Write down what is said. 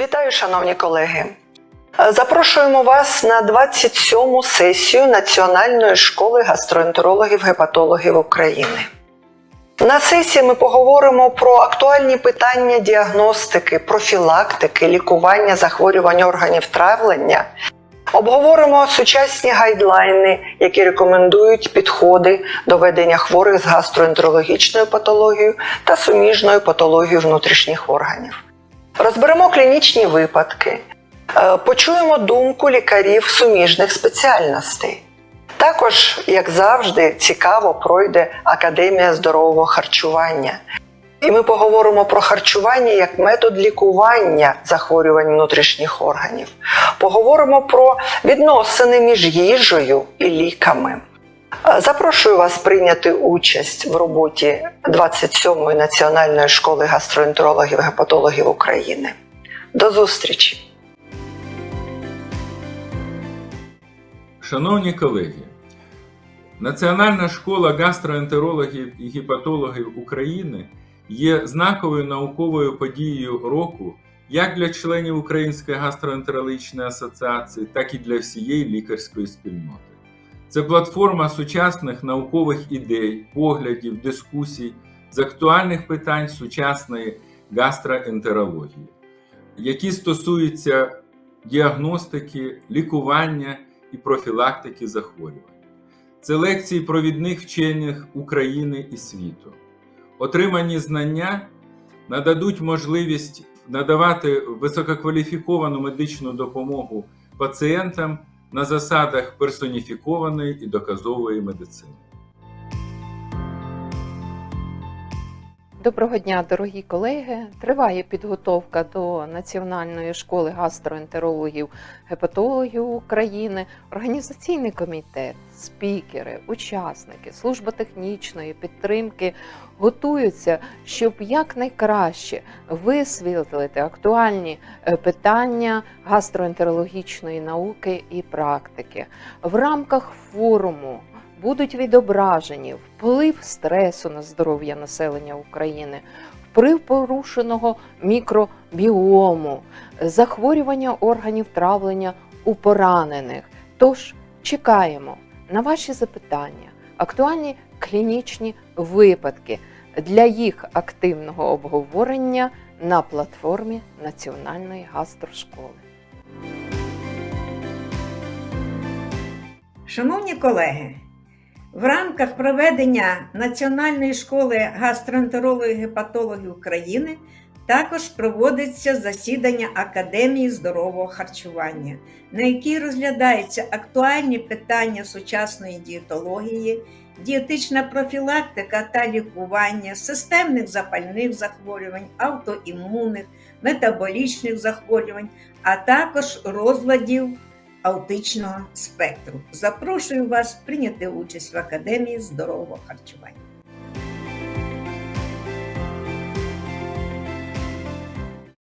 Вітаю, шановні колеги. Запрошуємо вас на 27-му сесію Національної школи гастроентерологів гепатологів України. На сесії ми поговоримо про актуальні питання діагностики, профілактики, лікування захворювань органів травлення. Обговоримо сучасні гайдлайни, які рекомендують підходи до ведення хворих з гастроентерологічною патологією та суміжною патологією внутрішніх органів. Розберемо клінічні випадки, е, почуємо думку лікарів суміжних спеціальностей. Також, як завжди, цікаво пройде Академія здорового харчування. І ми поговоримо про харчування як метод лікування захворювань внутрішніх органів. Поговоримо про відносини між їжею і ліками. Запрошую вас прийняти участь в роботі 27-ї національної школи гастроентерологів гепатологів України. До зустрічі! Шановні колеги, Національна школа гастроентерологів і гепатологів України є знаковою науковою подією року як для членів Української гастроентерологічної асоціації, так і для всієї лікарської спільноти. Це платформа сучасних наукових ідей, поглядів, дискусій з актуальних питань сучасної гастроентерології, які стосуються діагностики, лікування і профілактики захворювань. Це лекції провідних вчених України і світу. Отримані знання нададуть можливість надавати висококваліфіковану медичну допомогу пацієнтам на засадах персоніфікованої і доказової медицини. Доброго дня, дорогі колеги! Триває підготовка до Національної школи гастроентерологів гепатологів України, організаційний комітет, спікери, учасники, служба технічної підтримки готуються, щоб якнайкраще висвітлити актуальні е, питання гастроентерологічної науки і практики в рамках форуму будуть відображені вплив стресу на здоров'я населення України, вплив порушеного мікробіому, захворювання органів травлення у поранених. Тож чекаємо на ваші запитання, актуальні клінічні випадки для їх активного обговорення на платформі Національної гастрошколи. Шановні колеги, в рамках проведення Національної школи гастроентерологів і гепатологів України також проводиться засідання Академії здорового харчування, на якій розглядаються актуальні питання сучасної дієтології, дієтична профілактика та лікування системних запальних захворювань, автоімунних, метаболічних захворювань, а також розладів аутичного спектру. Запрошую вас прийняти участь в Академії здорового харчування.